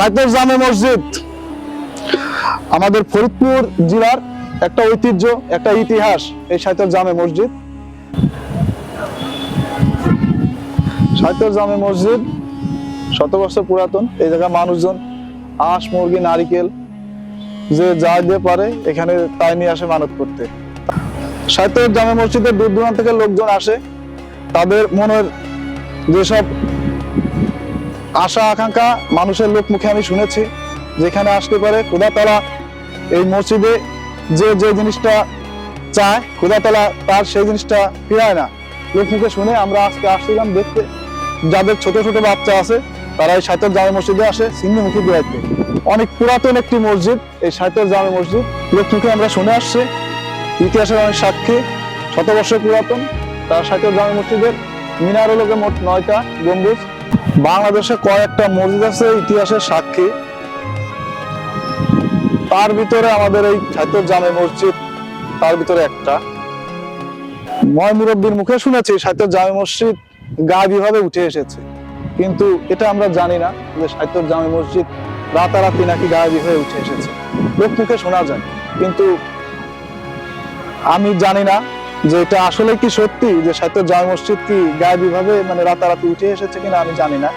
সাইতের জামে মসজিদ। আমাদের ফরিদপুর জেলার একটা ঐতিহ্য, একটা ইতিহাস, এই সাইতের জামে মসজিদ। সাইতের জামে মসজিদ শত বছর পুরাতন, এই জায়গায় মানুষজন, হাঁস, মুরগি, নারিকেল, যে যা দিয়ে পারে, এখানে তাই নিয়ে আসে মানত করতে। সাহিত্যের জামে মসজিদে দূর দূরান্ত থেকে লোকজন আসে। তাদের মনের যেসব আশা, আকাঙ্ক্ষা মানুষের লোক মুখে আমি শুনেছি, যেখানে আসতে পারে খোদাতলা এই মসজিদে যে যে জিনিসটা চায় খোদাতলা তার সেই জিনিসটা ফিরায় না। লোক মুখে শুনে আমরা আজকে আসছিলাম দেখতে। যাদের ছোট ছোট বাচ্চা আছে, তারা এই সাহিত্যের জামে মসজিদে আসে, সিন্ধুমুখী বেড়াইতে অনেক পুরাতন একটি মসজিদ, এই সাহিত্যের জামে মসজিদ। লোক মুখে আমরা শুনে আসছে। ইতিহাসের অনেক সাক্ষী শত বছর পুরাতন, তার সাহিত্য জামে মসজিদের মিনার হলো মোট নয়টা গম্বুজ। বাংলাদেশে কয়েকটা মসজিদ আছে, ইতিহাসের সাক্ষী। তার ভিতরে আমাদের এই সাহিত্য জামে মসজিদ, তার ভিতরে একটা। ময় মুরব্বীর মুখে শুনেছি সাহিত্য জামে মসজিদ গায়েবী ভাবে উঠে এসেছে। কিন্তু এটা আমরা জানি না যে সাহিত্য জামে মসজিদ রাতারাতি নাকি গায়েবী হয়ে উঠে এসেছে। লোক মুখে শোনা যায়, কিন্তু আমি জানি না যে এটা আসলে কি সত্যি? যে সাথে জয় মসজিদ কি গায়ে ভাবে মানে রাতারাতি উঠে এসেছে কিনা আমি জানি না।